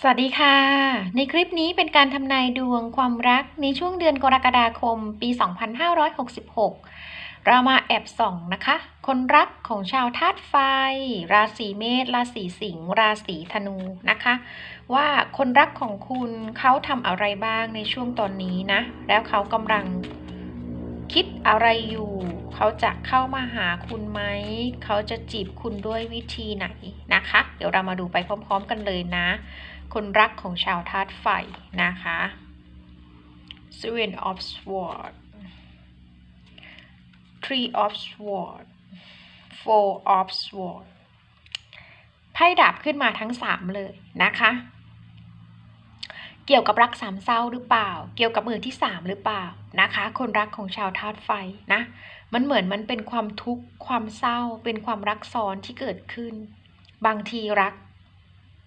สวัสดีค่ะ ในคลิปนี้เป็นการทำนายดวงความรักในช่วงเดือนกรกฎาคมปี 2566 เรามาแอบส่องนะคะ คนรักของชาวธาตุไฟ ราศีเมษ ราศีสิงห์ ราศีธนูนะคะ ว่าคนรักของคุณเขาทำอะไรบ้างในช่วงตอนนี้นะ แล้วเขากำลังคิดอะไรอยู่ เขาจะเข้ามาหาคุณไหม เขาจะจีบคุณด้วยวิธีไหนนะคะ เดี๋ยวเรามาดูไปพร้อม ๆ กันเลยนะ คนรักของชาวธาตุไฟนะคะ Seven of Swords Three of Swords Four of Swords ไพ่ดาบขึ้นมาทั้งสามเลยนะคะเกี่ยวกับรักสามเศร้าหรือเปล่า เกี่ยวกับมือที่สามหรือเปล่านะคะ คนรักของชาวธาตุไฟนะ มันเหมือนมันเป็นความทุกข์ความเศร้า เป็นความรักซ้อนที่เกิดขึ้น บางทีรัก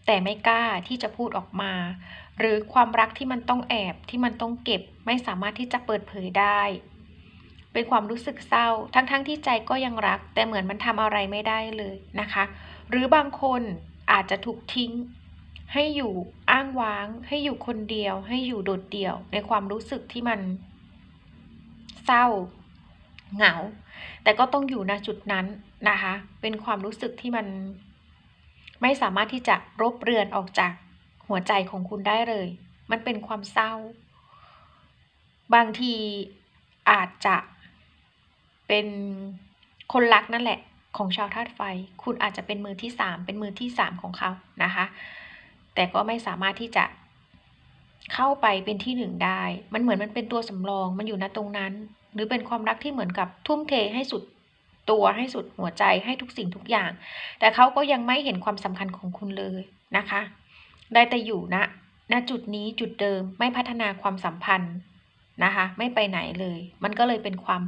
แต่ไม่กล้าที่จะพูดออกมา หรือความรักที่มันต้องแอบที่มันต้องเก็บไม่สามารถที่จะเปิดเผยได้ เป็นความรู้สึกเศร้า ทั้งๆทที่ใจก็ยังรัก แต่เหมือนมันทำอะไรไม่ได้เลยนะคะ หรือบางคนอาจจะถูกทิ้ง ให้อยู่อ้างว้าง ให้อยู่คนเดียว ให้อยู่โดดเดี่ยว ในความรู้สึกที่มัน เศร้า เหงา แต่ก็ต้องอยู่ณจุดนั้นนะคะ เป็นความรู้สึกที่มัน ไม่สามารถที่จะรบเรือนออกจากหัวใจของคุณได้เลย มันเป็นความเศร้า บางทีอาจจะเป็นคนรักนั่นแหละ ของชาวธาตุไฟ คุณอาจจะเป็นมือที่สามเป็นมือที่สามของเขานะคะ แต่ก็ไม่สามารถที่จะเข้าไปเป็นที่หนึ่งได้ มันเหมือนมันเป็นตัวสำรอง มันอยู่ณตรงนั้น หรือเป็นความรักที่เหมือนกับทุ่มเทให้สุด ตัวให้สุดหัวใจให้ทุกสิ่งทุกอย่าง แต่เขาก็ยังไม่เห็นความสำคัญของคุณเลยนะคะ ได้แต่อยู่ณณจุดนี้จุดเดิมไม่พัฒนาความสัมพันธ์นะคะ ไม่ไปไหนเลย มันก็เลยเป็นความ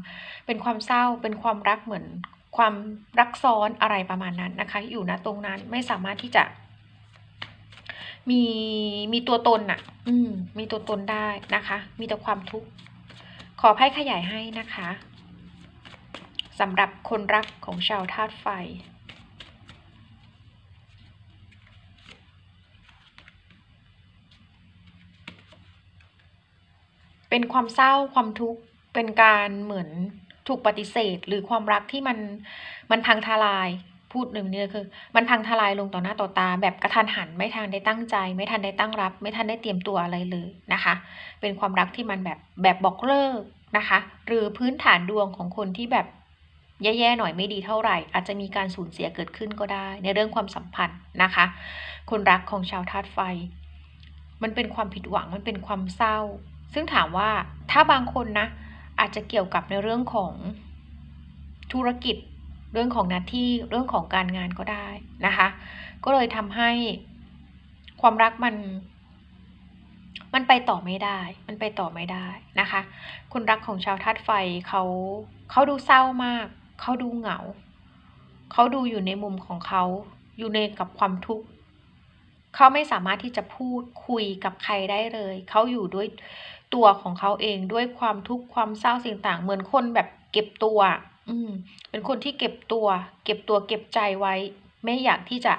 เป็นความเศร้าเป็นความรักเหมือนความรักซ้อนอะไรประมาณนั้นนะคะ อยู่ณตรงนั้นไม่สามารถที่จะ มีมีตัวตนอะอืม มีตัวตนได้นะคะ มีแต่ความทุกข์ขอไพ่ขยายให้นะคะ สำหรับคนรักของชาวธาตุไฟ เป็นความเศร้าความทุกข์ เป็นการเหมือนถูกปฏิเสธ หรือความรักที่มันมันพังทลายพูดหนึ่งเนี่ยคือ มันพังทลายลงต่อหน้าต่อตา แบบกระทันหันไม่ทันได้ตั้งใจ ไม่ทันได้ตั้งรับ ไม่ทันได้เตรียมตัวอะไรเลยนะคะ เป็นความรักที่มันแบบแบบบอกเลิกนะคะ หรือพื้นฐานดวงของคนที่แบบ แย่ๆหน่อยไม่ดีเท่าไหร่ อาจจะมีการสูญเสียเกิดขึ้นก็ได้ ในเรื่องความสัมพันธ์นะคะ คนรักของชาวธาตุไฟ มันเป็นความผิดหวังมันเป็นความเศร้า ซึ่งถามว่าถ้าบางคนนะอาจจะเกี่ยวกับในเรื่องของธุรกิจ เรื่องของหน้าที่เรื่องของการงานก็ได้นะคะ ก็เลยทำให้ความรักมันมันไปต่อไม่ได้ มันไปต่อไม่ได้นะคะ คนรักของชาวธาตุไฟเขาเขาดูเศร้ามาก เขาดูเหงา เขาดูอยู่ในมุมของเขา อยู่ในกับความทุกข์ เขาไม่สามารถที่จะพูดคุยกับใครได้เลย เขาอยู่ด้วยตัวของเขาเองด้วยความทุกข์ความเศร้าสิ่งต่างเหมือนคนแบบเก็บตัว อืม เป็นคนที่เก็บตัว เก็บตัวเก็บใจไว้ ไม่อยากที่จะ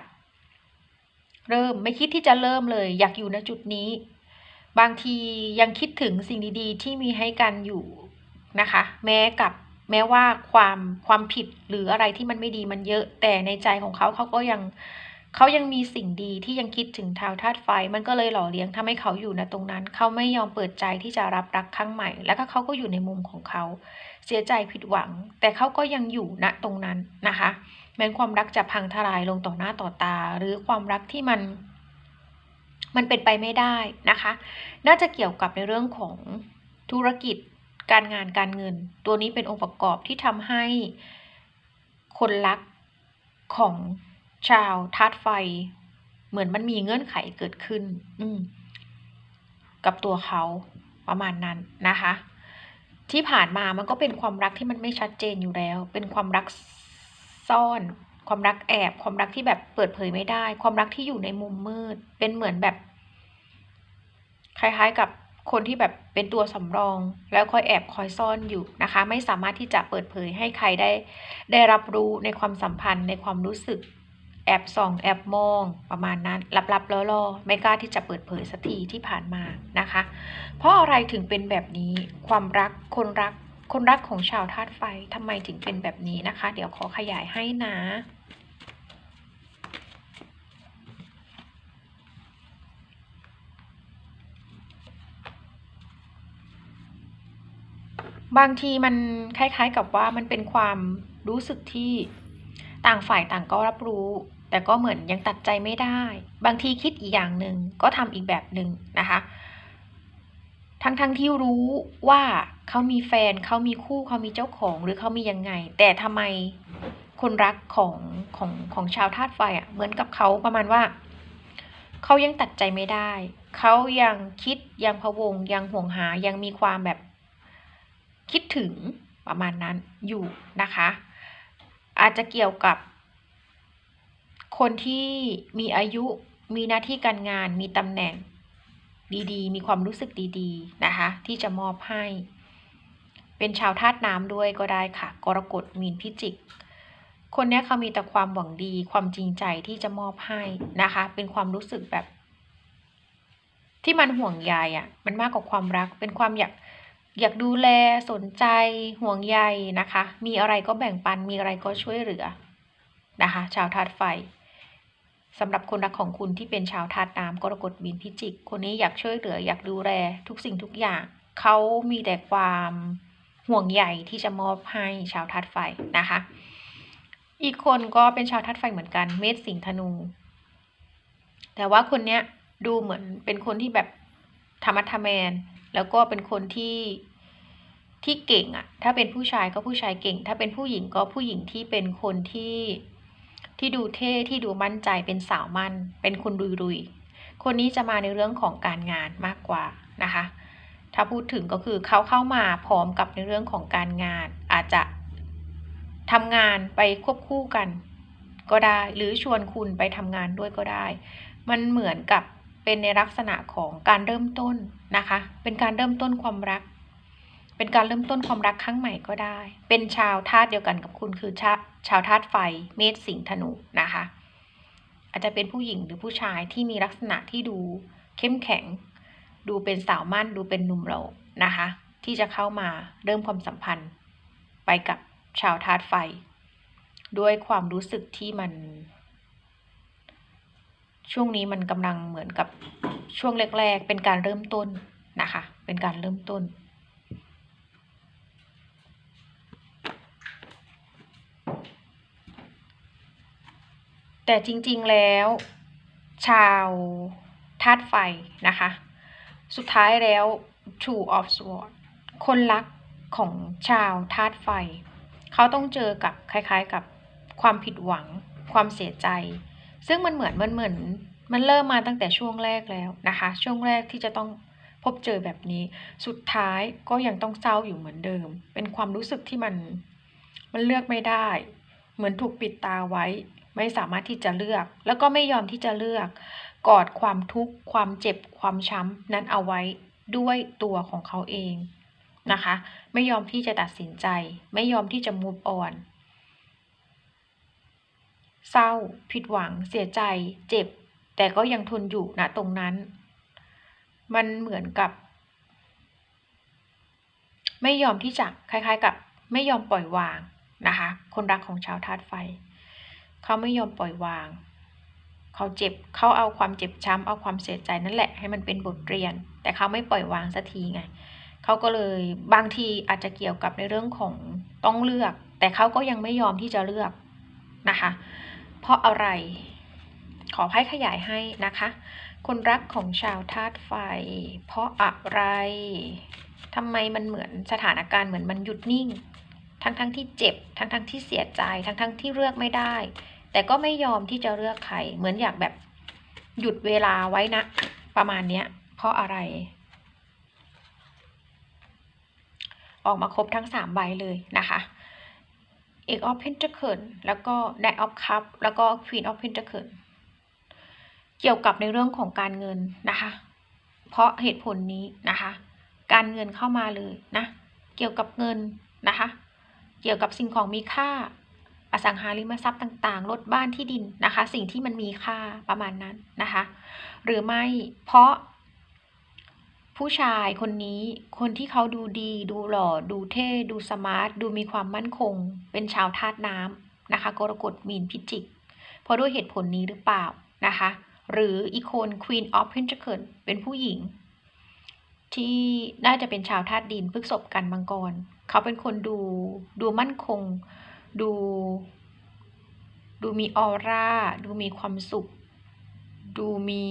เริ่มไม่คิดที่จะเริ่มเลย อยากอยู่ณจุดนี้ บางทียังคิดถึงสิ่งดีๆ ที่มีให้กันอยู่นะคะ แม้กับ แม้ว่าความความผิดหรืออะไรที่มันไม่ดีมันเยอะ แต่ในใจของเขาเขาก็ยังเขายังมีสิ่งดีที่ยังคิดถึงทาวธาตุไฟ มันก็เลยหล่อเลี้ยงทำให้เขาอยู่ณตรงนั้น เขาไม่ยอมเปิดใจที่จะรับรักครั้งใหม่ แล้วก็เขาก็อยู่ในมุมของเขา เสียใจผิดหวัง แต่เขาก็ยังอยู่ณตรงนั้นนะคะ แม้ความรักจะพังทลายลงต่อหน้าต่อตา หรือความรักที่มัน มันเป็นไปไม่ได้นะคะ น่าจะเกี่ยวกับในเรื่องของธุรกิจ การงานการเงิน ตัวนี้เป็นองค์ประกอบที่ทำให้คนรักของชาวธาตุไฟ เหมือนมันมีเงื่อนไขเกิดขึ้น อืกับตัวเขาประมาณนั้นนะคะ ที่ผ่านมามันก็เป็นความรักที่มันไม่ชัดเจนอยู่แล้ว เป็นความรักซ่อน ความรักแอบ ความรักที่แบบเปิดเผยไม่ได้ ความรักที่อยู่ในมุมมืด เป็นเหมือนแบบ คล้ายๆกับ คนที่แบบเป็นตัวสำรอง แล้วคอยแอบคอยซ่อนอยู่นะคะ ไม่สามารถที่จะเปิดเผยให้ใครได้ ได้รับรู้ในความสัมพันธ์ในความรู้สึก แอบส่อง แอบมองประมาณนั้นลับๆล่อๆไม่กล้าที่จะเปิดเผยสักทีที่ผ่านมานะคะ เพราะอะไรถึงเป็นแบบนี้ความรักคนรักคนรักของชาวธาตุไฟทำไมถึงเป็นแบบนี้นะคะ เดี๋ยวขอขยายให้นะ บางทีมันคล้ายๆกับว่ามันเป็นความรู้สึกที่ต่างฝ่ายต่างก็รับรู้ แต่ก็เหมือนยังตัดใจไม่ได้ บางทีคิดอีกอย่างหนึ่งก็ทำอีกแบบหนึ่งนะคะ ทั้งๆทที่รู้ว่าเขามีแฟนเขามีคู่เขามีเจ้าของหรือเขามียังไง แต่ทำไมคนรักของของของชาวธาตุไฟอะ่ะเหมือนกับเขาประมาณว่าเขายังตัดใจไม่ได้ เขายังคิดยังพะวงยังห่วงหายังมีความแบบ คิดถึงประมาณนั้นอยู่นะคะ อาจจะเกี่ยวกับ คนที่มีอายุมีหน้าที่การงานมีตำแหน่งดีๆ มีความรู้สึกดีๆนะคะ ที่จะมอบให้ เป็นชาวธาตุน้ำด้วยก็ได้ค่ะ กรกฎมีนพิจิก คนนี้เขามีแต่ความหวังดี ความจริงใจที่จะมอบให้นะคะ เป็นความรู้สึกแบบ ที่มันห่วงใยอะ มันมากกว่าความรัก เป็นความอยาก อยากดูแลสนใจห่วงใยนะคะ มีอะไรก็แบ่งปันมีอะไรก็ช่วยเหลือนะคะ ชาวธาตุไฟสำหรับคนรักของคุณที่เป็นชาวธาตุน้ำกรกฎบินพิจิก คนนี้อยากช่วยเหลือ อยากดูแลทุกสิ่งทุกอย่างเขามีแต่ความห่วงใยที่จะมอบให้ชาวธาตุไฟนะคะ อีกคนก็เป็นชาวธาตุไฟเหมือนกัน เมษสิงห์ธนู แต่ว่าคนเนี้ยดูเหมือนเป็นคนที่แบบธรรมะทะแมน แล้วก็เป็นคนที่ ที่เก่งอะถ้าเป็นผู้ชายก็ผู้ชายเก่ง ถ้าเป็นผู้หญิงก็ผู้หญิงที่เป็นคนที่ที่ดูเท่ที่ดูมั่นใจเป็นสาวมั่น เป็นคนรุยๆ คนนี้จะมาในเรื่องของการงานมากกว่านะคะ ถ้าพูดถึงก็คือเขาเข้ามาพร้อมกับในเรื่องของการงาน อาจจะทำงานไปควบคู่กัน ก็ได้หรือชวนคุณไปทำงานด้วยก็ได้ มันเหมือนกับเป็นในลักษณะของการเริ่มต้นนะคะ เป็นการเริ่มต้นความรัก เป็นการเริ่มต้นความรักครั้งใหม่ก็ได้ เป็นชาวธาตุเดียวกันกับคุณคือชาชาวธาตุไฟ เมษสิงห์ธนูนะคะ อาจจะเป็นผู้หญิงหรือผู้ชายที่มีลักษณะที่ดูเข้มแข็ง ดูเป็นสาวมั่น ดูเป็นหนุ่มเรานะคะ ที่จะเข้ามาเริ่มความสัมพันธ์ ไปกับชาวธาตุไฟ ด้วยความรู้สึกที่มัน ช่วงนี้มันกำลังเหมือนกับช่วงแรกๆ เป็นการเริ่มต้นนะคะ เป็นการเริ่มต้น แต่จริงๆแล้ว ชาวธาตุไฟนะคะ สุดท้ายแล้ว Two of Swords คนรักของชาวธาตุไฟ เขาต้องเจอกับคล้ายๆกับความผิดหวัง ความเสียใจ ซึ่งมันเหมือนมันเหมือน มันเริ่มมาตั้งแต่ช่วงแรกแล้วนะคะ ช่วงแรกที่จะต้องพบเจอแบบนี้ สุดท้ายก็ยังต้องเศร้าอยู่เหมือนเดิม เป็นความรู้สึกที่มัน มันเลือกไม่ได้ เหมือนถูกปิดตาไว้ ไม่สามารถที่จะเลือก แล้วก็ไม่ยอมที่จะเลือก กอดความทุกข์ ความเจ็บ ความช้ำนั้นเอาไว้ด้วยตัวของเขาเองนะคะ ไม่ยอมที่จะตัดสินใจ ไม่ยอมที่จะ move on เศร้า ผิดหวัง เสียใจ เจ็บ แต่ก็ยังทนอยู่ณตรงนั้น มันเหมือนกับ ไม่ยอมที่จะคล้ายๆกับ ไม่ยอมปล่อยวางนะคะ คนรักของชาวธาตุไฟ เขาไม่ยอมปล่อยวาง เขาเจ็บเขาเอาความเจ็บช้ำเอาความเสียใจนั่นแหละให้มันเป็นบทเรียน แต่เขาไม่ปล่อยวางสักทีไงเขาก็เลยบางทีอาจจะเกี่ยวกับในเรื่องของต้องเลือก แต่เขาก็ยังไม่ยอมที่จะเลือกนะคะ เพราะอะไร ขอให้ขยายให้นะคะ คนรักของชาวธาตุไฟ เพราะอะไรทำไมมันเหมือนสถานการณ์เหมือนมันหยุดนิ่ง ทั้งๆทที่เจ็บ ทั้งๆทที่เสียใจ ทั้งๆทที่เลือกไม่ได้ แต่ก็ไม่ยอมที่จะเลือกใคร เหมือนอยากแบบหยุดเวลาไว้นะ ประมาณเนี้ย เพราะอะไร ออกมาครบทั้งสามใบเลยนะคะ Eight of Pentacles แล้วก็ Knight of Cup แล้วก็ Queen of Pentacles เกี่ยวกับในเรื่องของการเงินนะคะ เพราะเหตุผลนี้นะคะ การเงินเข้ามาเลยนะ เกี่ยวกับเงินนะคะ เกี่ยวกับสิ่งของมีค่า อสังหาริมทรัพย์ต่างๆ รถบ้านที่ดินนะคะ สิ่งที่มันมีค่าประมาณนั้นนะคะ หรือไม่เพราะ ผู้ชายคนนี้คนที่เขาดูดี ดูหล่อ ดูเท่ ดูสมาร์ท ดูมีความมั่นคง เป็นชาวธาตุน้ำนะคะ กรกฎมีนพิจิก เพราะด้วยเหตุผลนี้หรือเปล่านะคะ หรืออีกคน Queen of Pentacles เป็นผู้หญิง ที่น่าจะเป็นชาวธาตุดินพฤกษบกันมังกร เขาเป็นคนดูดูมั่นคง ดู ดูมีออร่า ดูมีความสุข ดูมี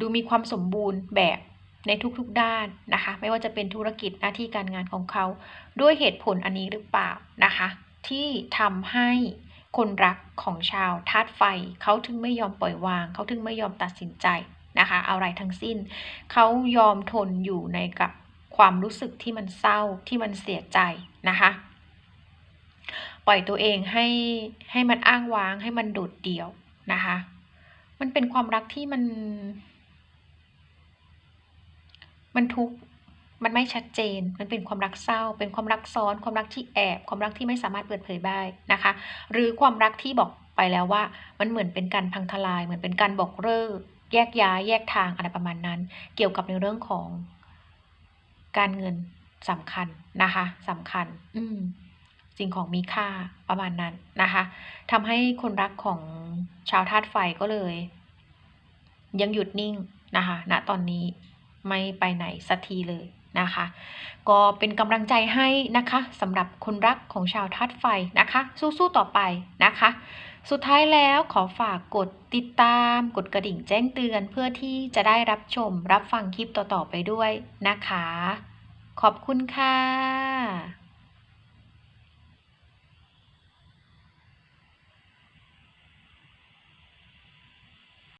ดูมีความสมบูรณ์แบบในทุกๆด้านนะคะ ไม่ว่าจะเป็นธุรกิจหน้าที่การงานของเขา ด้วยเหตุผลอันนี้หรือเปล่านะคะ ที่ทำให้ คนรักของชาวธาตุไฟ เขาถึงไม่ยอมปล่อยวาง เขาถึงไม่ยอมตัดสินใจนะคะ อะไรทั้งสิ้น เขายอมทนอยู่ในกับความรู้สึกที่มันเศร้าที่มันเสียใจนะคะ ปล่อยตัวเองให้ให้มันอ้างว้างให้มันโดดเดี่ยวนะคะ มันเป็นความรักที่มัน มันทุกข์ มันไม่ชัดเจน มันเป็นความรักเศร้า เป็นความรักซ้อน ความรักที่แอบ ความรักที่ไม่สามารถเปิดเผยได้นะคะ หรือความรักที่บอกไปแล้วว่า มันเหมือนเป็นการพังทลาย เหมือนเป็นการบอกเลิกแยกย้ายแยกทางอะไรประมาณนั้น เกี่ยวกับในเรื่องของการเงินสำคัญนะคะสำคัญ อืมสิ่งของมีค่าประมาณนั้นนะคะทำให้คนรักของชาวธาตุไฟก็เลย ยังหยุดนิ่งนะคะณตอนนี้ไม่ไปไหนสักทีเลย นะคะ ก็เป็นกำลังใจให้นะคะสำหรับคนรักของชาวธาตุไฟนะคะ สู้ๆต่อไปนะคะ สุดท้ายแล้วขอฝากกดติดตาม กดกระดิ่งแจ้งเตือน เพื่อที่จะได้รับชมรับฟังคลิปต่อๆไปด้วยนะคะ ขอบคุณค่ะ